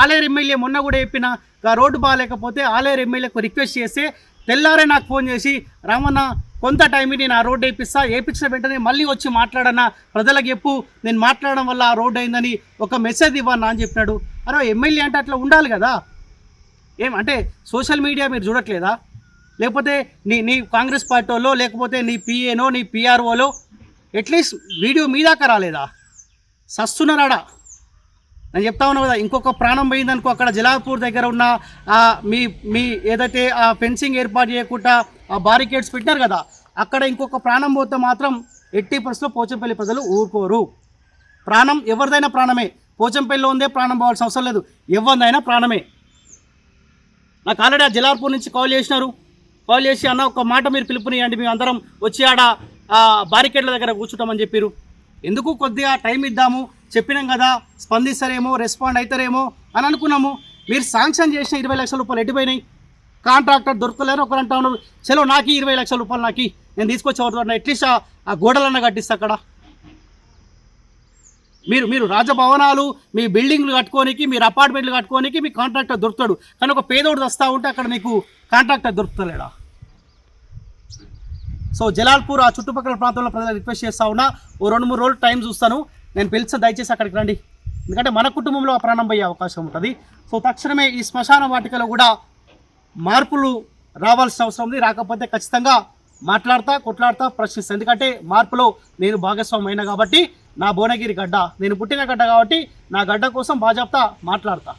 Aleru MLA మొన్న కూడా చెప్పిన రోడ్డు బాగాలేకపోతే ఆలేరు ఎమ్మెల్యేకు రిక్వెస్ట్ చేస్తే తెల్లారే నాకు ఫోన్ చేసి రామన్న కొంత టైం నేను ఆ రోడ్డు వేపిస్తా. వేపించిన వెంటనే మళ్ళీ వచ్చి మాట్లాడన్నా ప్రజలకు చెప్పు నేను మాట్లాడడం వల్ల ఆ రోడ్డు అయిందని ఒక మెసేజ్ ఇవ్వన్నా అని చెప్పినాడు. అరే ఎమ్మెల్యే అంటే అట్లా ఉండాలి కదా. ఏం అంటే సోషల్ మీడియా మీరు చూడట్లేదా? లేకపోతే నీ నీ కాంగ్రెస్ పార్టీ వాళ్ళు లేకపోతే నీ పిఏనో నీ పిఆర్ఓలో అట్లీస్ట్ వీడియో మీ దాకా రాలేదా? సస్తున్నారాడా నేను చెప్తా ఉన్నా కదా ఇంకొక ప్రాణం పోయిందనుకో అక్కడ జలాపూర్ దగ్గర ఉన్న మీ మీ ఏదైతే ఆ ఫెన్సింగ్ ఏర్పాటు చేయకుండా ఆ బారికేడ్స్ పెట్టినారు కదా అక్కడ ఇంకొక ప్రాణం పోతే మాత్రం ఎట్టి పరిస్థితుల్లో పోచంపల్లి ప్రజలు ఊరుకోరు. ప్రాణం ఎవరిదైనా ప్రాణమే. పోచంపల్లిలో ఉందే ప్రాణం పోవాల్సిన అవసరం లేదు. ఎవరిదైనా ప్రాణమే. నాకు ఆల్రెడీ ఆ జలార్పూర్ నుంచి కాల్ చేసినారు. కాల్ చేసి అన్న ఒక మాట మీరు పిలుపునియండి మేము అందరం వచ్చి ఆడ బారికేడ్ల దగ్గర కూర్చుంటామని చెప్పారు ఎందుకు కొద్దిగా టైం ఇద్దాము? చెప్పినాం కదా స్పందిస్తారేమో రెస్పాండ్ అవుతారేమో అని అనుకున్నాము. మీరు శాంక్షన్ చేసిన ఇరవై లక్షల రూపాయలు ఎట్టిపోయినాయి కాంట్రాక్టర్ దొరకలేరు ఒకరు అంటా ఉన్నారు చలో నాకు ఇరవై లక్షల రూపాయలు నాకు నేను తీసుకొచ్చి ఎవరు అట్లీస్ట్ ఆ గోడలన్నా కట్టిస్తా అక్కడ. మీరు మీరు రాజభవనాలు మీ బిల్డింగ్లు కట్టుకోనికి మీరు అపార్ట్మెంట్లు కట్టుకోనికి మీ కాంట్రాక్టర్ దొరుకుతాడు. కానీ ఒక పేదోడు వస్తూ ఉంటే అక్కడ నీకు కాంట్రాక్టర్ దొరుకుతలేడా? సో జలాల్పూర్ ఆ చుట్టుపక్కల ప్రాంతంలో ప్రజలు రిక్వెస్ట్ చేస్తా ఉన్నా. ఓ రెండు మూడు రోజులు టైం చూస్తాను. నేను పిలిస్తే దయచేసి అక్కడికి రండి. ఎందుకంటే మన కుటుంబంలో ప్రారంభమయ్యే ప్రాణం పోయే అవకాశం ఉంటుంది. సో తక్షణమే ఈ శ్మశాన వాటికలో కూడా మార్పులు రావాల్సిన అవసరం ఉంది. రాకపోతే ఖచ్చితంగా మాట్లాడతా కొట్లాడతా ప్రశ్నిస్తా. ఎందుకంటే మార్పులో నేను భాగస్వామి అయినా కాబట్టి నా భువనగిరి గడ్డ నేను పుట్టిన గడ్డ కాబట్టి నా గడ్డ కోసం బాజాప్తా మాట్లాడతా.